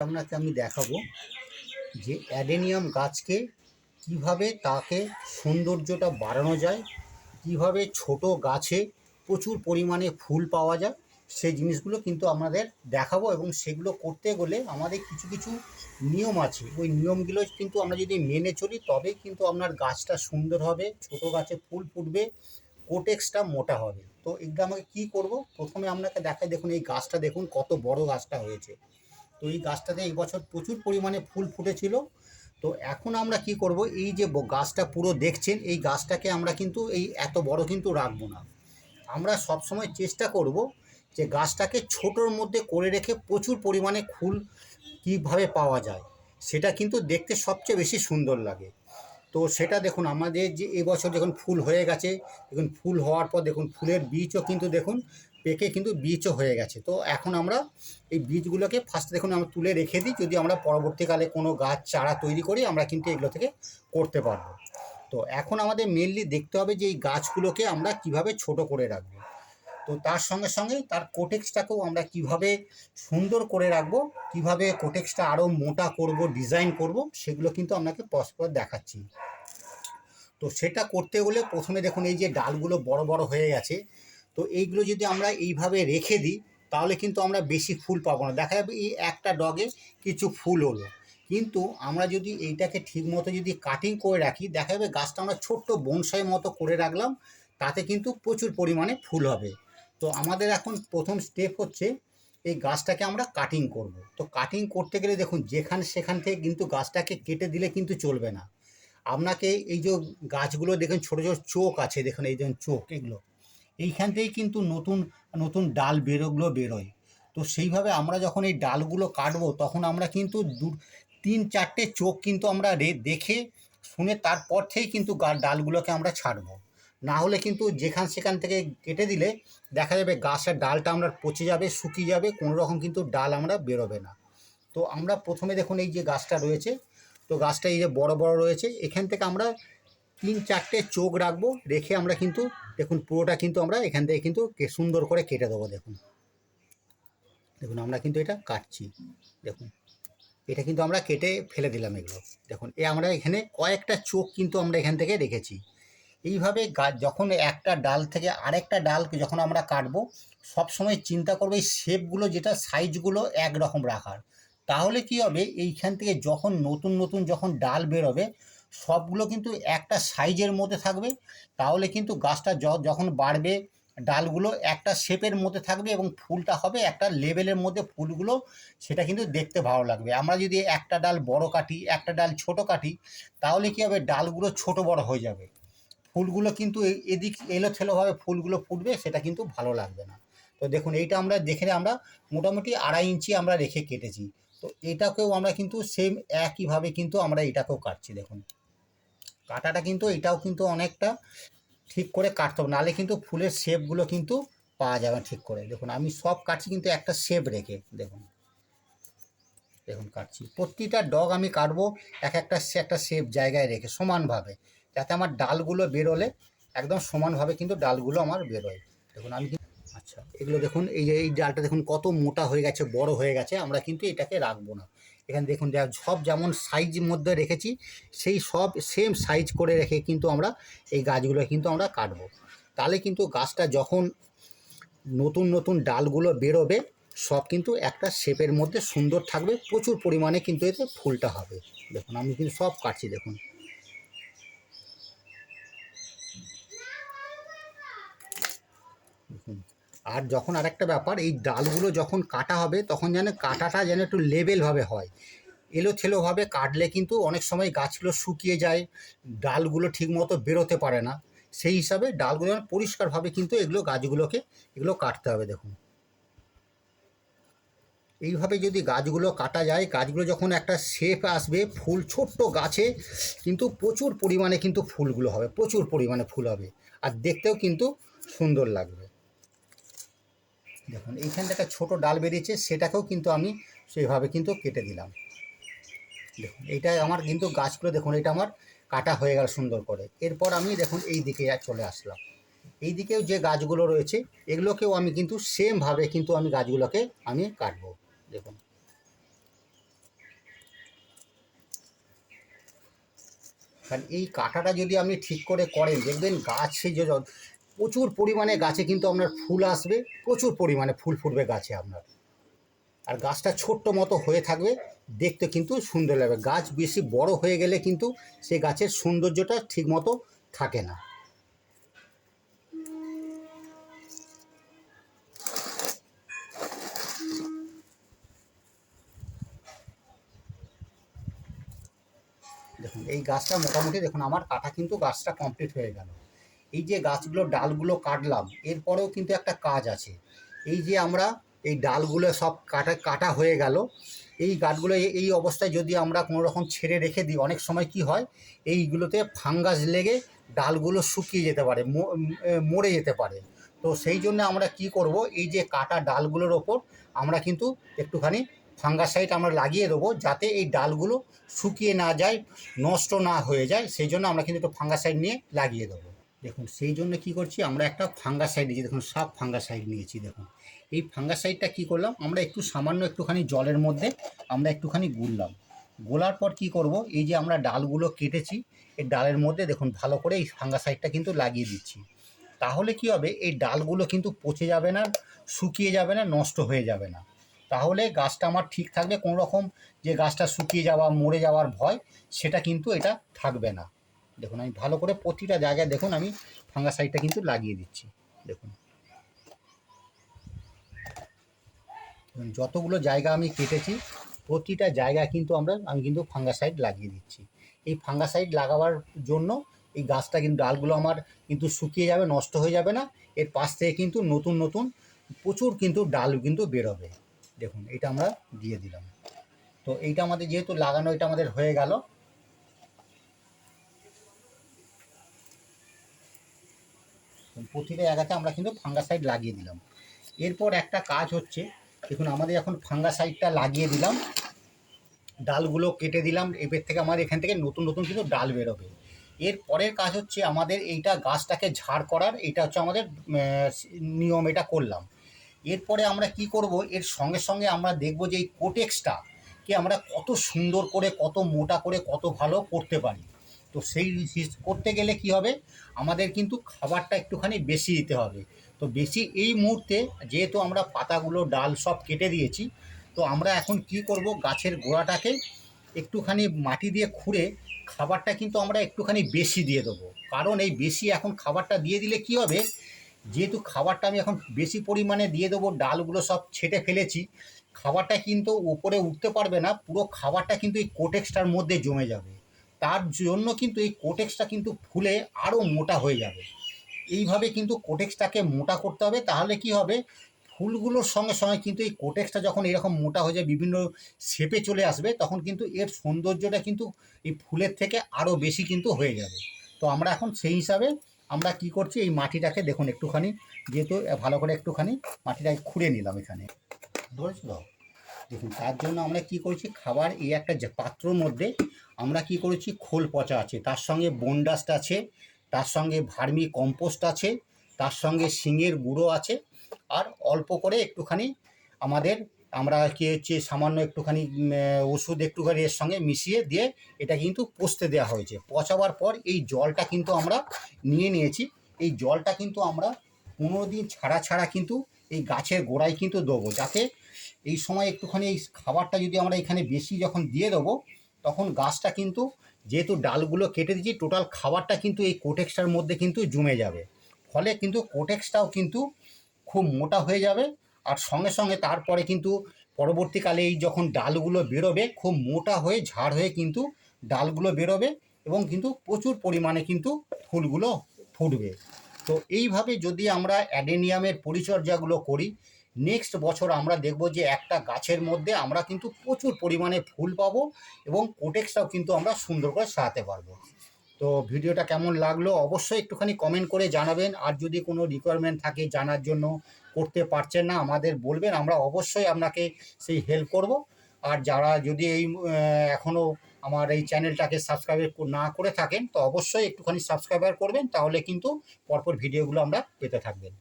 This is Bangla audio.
আপনাকে আমি দেখাবো যে অ্যাডেনিয়াম গাছকে কীভাবে তাকে সৌন্দর্যটা বাড়ানো যায়, কীভাবে ছোট গাছে প্রচুর পরিমাণে ফুল পাওয়া যায়, সেই জিনিসগুলো কিন্তু আমাদের দেখাবো এবং সেগুলো করতে গেলে আমাদের কিছু কিছু নিয়ম আছে। ওই নিয়মগুলো কিন্তু আমরা যদি মেনে চলি, তবেই কিন্তু আপনার গাছটা সুন্দর হবে, ছোট গাছে ফুল ফুটবে কোটেক্সটা মোটা হবে। তো এগুলো আমাকে কী করব? প্রথমে আপনাকে দেখাই, দেখুন এই গাছটা, দেখুন কত বড় গাছটা হয়েছে। তো এই গাছটাতে এই বছর প্রচুর পরিমাণে ফুল ফুটেছিল। তো এখন আমরা কি করব, এই যে গাছটা পুরো দেখছেন, এই গাছটাকে আমরা কিন্তু এই এত বড় কিন্তু রাখব না। আমরা সবসময় চেষ্টা করব যে গাছটাকে ছোটোর মধ্যে করে রেখে প্রচুর পরিমাণে ফুল কীভাবে পাওয়া যায়, সেটা কিন্তু দেখতে সবচেয়ে বেশি সুন্দর লাগে। তো সেটা দেখুন, আমাদের যে এবছর যখন ফুল হয়ে গেছে দেখুন ফুল হওয়ার পর দেখুন, ফুলের বীজও কিন্তু দেখুন পেকে কিন্তু বীজও হয়ে গেছে। তো এখন আমরা এই বীজগুলোকে ফার্স্ট দেখুন আমরা তুলে রেখে দিই, যদি আমরা পরবর্তীকালে কোনো গাছ চারা তৈরি করি, আমরা কিন্তু এগুলো থেকে করতে পারব। তো এখন আমাদের মেনলি দেখতে হবে যে এই গাছগুলোকে আমরা কীভাবে ছোট করে রাখব। তো তার সঙ্গে সঙ্গে তার কোটেক্সটাকেও আমরা কীভাবে সুন্দর করে রাখব, কীভাবে কোটেক্সটা আরও মোটা করব ডিজাইন করব, সেগুলো কিন্তু আপনাকে পরস্পর দেখাচ্ছি। তো সেটা করতে হলে প্রথমে দেখুন এই যে ডালগুলো বড় বড় হয়ে গেছে তো এইগুলো যদি আমরা এইভাবে রেখে দিই, তাহলে কিন্তু আমরা বেশি ফুল পাবো না। দেখা যাবে এই একটা ডগে কিছু ফুল হলো। কিন্তু আমরা যদি এইটাকে ঠিক মতো যদি কাটিং করে রাখি, দেখা যাবে গাছটা আমরা ছোট্ট বনসাই মতো করে রাখলাম, তাতে কিন্তু প্রচুর পরিমাণে ফুল হবে। তো আমাদের এখন প্রথম স্টেপ হচ্ছে এই গাছটাকে আমরা কাটিং করব। তো কাটিং করতে গেলে দেখুন, যেখান সেখান থেকে কিন্তু গাছটাকে কেটে দিলে কিন্তু চলবে না। আপনাকে এই যে গাছগুলো দেখুন, ছোটো ছোটো চোখ আছে, দেখুন এই দেখুন চোখ, এগুলো। এইখান থেকেই কিন্তু নতুন নতুন ডাল বেরোগুলো বেরোয়। তো সেইভাবে আমরা যখন এই ডালগুলো কাটবো, তখন আমরা কিন্তু দু, তিন চারটে চোখ কিন্তু আমরা রে, দেখে শুনে তারপর থেকেই কিন্তু ডালগুলোকে আমরা ছাড়বো। না হলে কিন্তু যেখান সেখান থেকে কেটে দিলে দেখা যাবে গাছের ডালটা আমরা পচে যাবে, শুকিয়ে যাবে, কোনো রকম কিন্তু ডাল আমরা বেরোবে না। তো আমরা প্রথমে দেখুন এই যে গাছটা রয়েছে, তো গাছটা এই যে বড় বড় রয়েছে, এখান থেকে আমরা তিন চারটে চোখ রাখব, রেখে আমরা কিন্তু, দেখুন পুরোটা কিন্তু আমরা এখান থেকে কিন্তু সুন্দর করে কেটে দেবো, দেখুন। দেখুন, আমরা কিন্তু এটা কাটছি, দেখুন। এটা কিন্তু আমরা কেটে ফেলে দিলাম এগুলো, দেখুন। এ আমরা এখানে কয়েকটা চোখ কিন্তু আমরা এখান থেকে রেখেছি। এইভাবে গাছ যখন একটা ডাল থেকে আরেকটা ডালকে যখন আমরা কাটবো, সবসময় চিন্তা করব এই শেপগুলো যেটা সাইজগুলো একরকম রাখার। তাহলে কি হবে, এইখান থেকে যখন নতুন নতুন যখন ডাল বেরোবে সবগুলো কিন্তু একটা সাইজের মধ্যে থাকবে। তাহলে কিন্তু গাছটা যখন বাড়বে, ডালগুলো একটা শেপের মধ্যে থাকবে এবং ফুলটা হবে একটা লেভেলের মধ্যে ফুলগুলো, সেটা কিন্তু দেখতে ভালো লাগবে। আমরা যদি একটা ডাল বড় কাটি, একটা ডাল ছোট কাটি, তাহলে কি হবে? ডালগুলো ছোট বড় হয়ে যাবে। ফুলগুলো কিন্তু এদিক এলোথেলোভাবে ফুলগুলো ফুটবে, সেটা কিন্তু ভালো লাগবে না। তো দেখুন, এইটা আমরা দেখে আমরা মোটামুটি আড়াই ইঞ্চি আমরা রেখে কেটেছি। তো এটাকেও আমরা কিন্তু সেম একইভাবে কিন্তু আমরা এটাকেও কাটছি, দেখুন। কাটাটা কিন্তু এটাও কিন্তু অনেকটা ঠিক করে কাটতে হবে। নাহলে কিন্তু ফুলের শেপগুলো কিন্তু পাওয়া যাবে ঠিক করে। দেখুন, আমি সব কাটছি কিন্তু একটা শেপ রেখে, দেখুন। দেখুন, কাটছি। প্রতিটা ডগ আমি কাটবো এক একটা একটা শেপ জায়গায় রেখে সমানভাবে, যাতে আমার ডালগুলো বেরোলে একদম সমানভাবে কিন্তু ডালগুলো আমার বেরোয়। দেখুন, আমি আচ্ছা এগুলো দেখুন, এই যে এই ডালটা দেখুন কত মোটা হয়ে গেছে, বড় হয়ে গেছে, আমরা কিন্তু এটাকে রাখব না। এখানে দেখুন সব যেমন সাইজ মধ্যে রেখেছি, সেই সব সেম সাইজ করে রেখে কিন্তু আমরা এই গাছগুলো কিন্তু আমরা কাটবো। তাহলে কিন্তু গাছটা যখন নতুন নতুন ডালগুলো বেরোবে, সব কিন্তু একটা শেপের মধ্যে সুন্দর থাকবে, প্রচুর পরিমাণে কিন্তু এতে ফুলটা হবে। দেখুন, আমি কিন্তু সব কাটছি, দেখুন। আর যখন আরেকটা ব্যাপার, এই ডালগুলো যখন কাটা হবে, তখন যেন কাটাটা যেন একটু লেবেলভাবে হয়। এলোথেলোভাবে কাটলে কিন্তু অনেক সময় গাছগুলো শুকিয়ে যায়, ডালগুলো ঠিকমতো বেরোতে পারে না। সেই হিসাবে ডালগুলো যেন পরিষ্কারভাবে কিন্তু এগুলো গাছগুলোকে, এগুলো কাটতে হবে, দেখুন। এইভাবে যদি গাছগুলো কাটা যায়, গাছগুলো যখন একটা শেপ আসবে, ফুল, ছোট্ট গাছে, কিন্তু প্রচুর পরিমাণে কিন্তু ফুলগুলো হবে, প্রচুর পরিমাণে ফুল হবে। আর দেখতেও কিন্তু সুন্দর লাগবে। দেখুন এইখানটা একটা ছোটো ডাল বেরিয়েছে, সেটাকেও কিন্তু আমি সেইভাবে কিন্তু কেটে দিলাম। দেখুন, এইটা আমার কিন্তু গাছগুলো, দেখুন এটা আমার কাটা হয়ে গেল সুন্দর করে। এরপর আমি, দেখুন, এই দিকে চলে আসলাম। এই দিকেও যে গাছগুলো রয়েছে, এগুলোকেও আমি কিন্তু সেমভাবে কিন্তু আমি গাছগুলোকে আমি কাটবো। দেখুন। কারণ এই কাটাটা যদি আপনি ঠিক করে করেন, দেখবেন গাছে যে প্রচুর পরিমাণে গাছে কিন্তু আপনার ফুল আসবে, প্রচুর পরিমাণে ফুল ফুটবে গাছে আপনার। আর গাছটা ছোট্ট মতো হয়ে থাকবে, দেখতে কিন্তু সুন্দর লাগবে। গাছ বেশি বড় হয়ে গেলে কিন্তু সেই গাছের সৌন্দর্যটা ঠিক মতো থাকে না। দেখুন, এই গাছটা মোটামুটি দেখুন, আমার কাটা কিন্তু গাছটা কমপ্লিট হয়ে গেল। এই যে গাছগুলো, ডালগুলো কাটলাম, এরপরেও কিন্তু একটা কাজ আছে। এই যে আমরা এই ডালগুলো সব কাটা কাটা হয়ে গেল। এই গাছগুলো, এই- অবস্থায় যদি আমরা কোনো রকম ছেড়ে রেখে দিই, অনেক সময় কি হয়, এইগুলোতে ফাঙ্গাস লেগে ডালগুলো শুকিয়ে যেতে পারে মরে যেতে পারে। তো সেই জন্য আমরা কি করব, এই যে কাটা ডালগুলোর ওপর আমরা কিন্তু একটুখানি ফাঙ্গাসাইড আমরা লাগিয়ে দেবো, যাতে এই ডালগুলো শুকিয়ে না যায়, নষ্ট না হয়ে যায়। সেই জন্য আমরা কিন্তু একটু ফাঙ্গাসাইড নিয়ে লাগিয়ে দেবো। দেখুন, সেই জন্য কি করছি, আমরা একটা ফাঙ্গাসাইড নিয়েছি। দেখুন সাপ ফাঙ্গাসাইড নিয়েছি, দেখুন। এই ফাঙ্গাসাইডটা কি করলাম, আমরা একটু সামান্য একটুখানি জলের মধ্যে আমরা একটুখানি গুললাম। গোলার পর কি করব, এই যে আমরা ডালগুলো কেটেছি, এই ডালের মধ্যে দেখুন, ভালো করে এই ফাঙ্গাসাইডটা কিন্তু লাগিয়ে দিচ্ছি। তাহলে কি হবে, এই ডালগুলো কিন্তু পচে যাবে না, শুকিয়ে যাবে না, নষ্ট হয়ে যাবে না। তাহলে গাছটা আমার ঠিক থাকবে কোনো রকম যে গাছটা শুকিয়ে যাওয়া, মরে যাওয়ার ভয়, সেটা কিন্তু এটা থাকবে না। দেখুন, আমি ভালো করে প্রতিটা জায়গায় দেখুন, আমি ফাঙ্গাসাইডটা কিন্তু লাগিয়ে দিচ্ছি। দেখুন। যতগুলো জায়গা আমি কেটেছি, প্রতিটা জায়গায় কিন্তু আমরা, আমি কিন্তু ফাঙ্গাসাইড লাগিয়ে দিচ্ছি। এই ফাঙ্গাসাইড লাগাবার জন্য এই গাছটা কিন্তু, ডালগুলো আমার কিন্তু শুকিয়ে যাবে, নষ্ট হয়ে যাবে না। এর পাশ থেকে কিন্তু নতুন নতুন, প্রচুর কিন্তু ডাল কিন্তু বেরোবে। দেখুন, এটা আমরা দিয়ে দিলাম। তো এইটা আমাদের যেহেতু লাগানো, এটা আমাদের হয়ে গেল। প্রতিটা জায়গাতে আমরা কিন্তু ফাঙ্গাসাইড লাগিয়ে দিলাম। এরপর একটা কাজ হচ্ছে, দেখুন, আমাদের এখন ফাঙ্গাসাইডটা লাগিয়ে দিলাম, ডালগুলো কেটে দিলাম, এবার থেকে আমাদের এখান থেকে নতুন নতুন কিন্তু ডাল বেরোবে। এর পরের কাজ হচ্ছে, আমাদের এইটা গাছটাকে ঝাড় করার, এটা হচ্ছে আমাদের নিয়ম, এটা করলাম। এরপরে আমরা কি করব, এর সঙ্গে সঙ্গে আমরা দেখব যে এই কোটেক্সটা কে আমরা কত সুন্দর করে, কত মোটা করে, কত ভালো করতে পারি। তো সেই করতে গেলে কি হবে? আমাদের কিন্তু খাবারটা একটুখানি বেশি দিতে হবে। তো বেশি এই মুহূর্তে যেহেতু আমরা পাতাগুলো, ডাল সব কেটে দিয়েছি, তো আমরা এখন কি করব? গাছের গোড়াটাকে একটুখানি মাটি দিয়ে খুঁড়ে খাবারটা কিন্তু আমরা একটুখানি বেশি দিয়ে দেবো। কারণ এই বেশি এখন খাবারটা দিয়ে দিলে কি হবে? যেহেতু খাবারটা আমি এখন বেশি পরিমাণে দিয়ে দেবো, ডালগুলো সব ছেটে ফেলেছি, খাবারটা কিন্তু উপরে উঠতে পারবে না, পুরো খাবারটা কিন্তু এই কোটেক্সটার মধ্যে জমে যাবে। তার জন্য কিন্তু এই কোটেক্সটা কিন্তু ফুলে আরও মোটা হয়ে যাবে। এইভাবে কিন্তু কোটেক্সটাকে মোটা করতে হবে, তাহলে কি হবে? ফুলগুলোর সঙ্গে সঙ্গে কিন্তু এই কোটেক্সটা যখন এরকম মোটা হয়ে যায়, বিভিন্ন শেপে চলে আসবে, তখন কিন্তু এর সৌন্দর্যটা কিন্তু এই ফুলের থেকে আরও বেশি কিন্তু হয়ে যাবে। তো আমরা এখন সেই হিসাবে আমরা কি করছি, এই মাটিটাকে দেখুন একটুখানি, যেহেতু ভালো করে একটুখানি মাটিটাকে খুঁড়ে নিলাম এখানে। ধরেছ তো দেখুন, তার জন্য আমরা কি করেছি? খাবার এই একটা পাত্রর মধ্যে আমরা কি করেছি? খোল পচা আছে। তার সঙ্গে বনডাস্ট আছে, তার সঙ্গে ভার্মি কম্পোস্ট আছে, তার সঙ্গে শিঙের গুঁড়ো আছে। আর অল্প করে একটুখানি আমাদের, আমরা কি হচ্ছে, সামান্য একটুখানি ওষুধ একটুখানি এর সঙ্গে মিশিয়ে দিয়ে এটা কিন্তু পচতে দেওয়া হয়েছে। পচাবার পর এই জলটা কিন্তু আমরা নিয়ে নিয়েছি। এই জলটা কিন্তু আমরা পনেরো দিন ছাড়া ছাড়া কিন্তু এই গাছের গোড়ায় কিন্তু দেবো, যাতে এই সময় একটুখানি এই খাবারটা যদি আমরা এখানে বেশি যখন দিয়ে দেবো, তখন গাছটা কিন্তু যেহেতু ডালগুলো কেটে দিয়েছি টোটাল খাবারটা কিন্তু এই কোটেক্সটার মধ্যে কিন্তু জমে যাবে। ফলে কিন্তু কোটেক্সটাও কিন্তু খুব মোটা হয়ে যাবে আর সঙ্গে সঙ্গে তারপরে কিন্তু পরবর্তীকালে এই যখন ডালগুলো বেরোবে, খুব মোটা হয়ে ঝাড় হয়ে কিন্তু ডালগুলো বেরোবে এবং কিন্তু প্রচুর পরিমাণে কিন্তু ফুলগুলো ফুটবে। তো এইভাবে যদি আমরা অ্যাডেনিয়ামের পরিচর্যাগুলো করি নেক্সট বছর আমরা দেখব যে একটা গাছের মধ্যে আমরা কিন্তু প্রচুর পরিমাণে ফুল পাবো এবং কোটেক্সটাও কিন্তু আমরা সুন্দর করে সাজাতে পারব। তো ভিডিওটা কেমন লাগল অবশ্যই একটুখানি কমেন্ট করে জানাবেন। আর যদি কোনো রিকোয়ারমেন্ট থাকে জানার জন্য করতে পারছেন না, আমাদের বলবেন, আমরা অবশ্যই আপনাকে সেই হেল্প করব। আর যারা যদি এই এখনও আমার এই চ্যানেলটাকে সাবস্ক্রাইব না করে থাকেন, তো অবশ্যই একটুখানি সাবস্ক্রাইবার করবেন, তাহলে কিন্তু পরপর ভিডিওগুলো আমরা পেতে থাকবেন।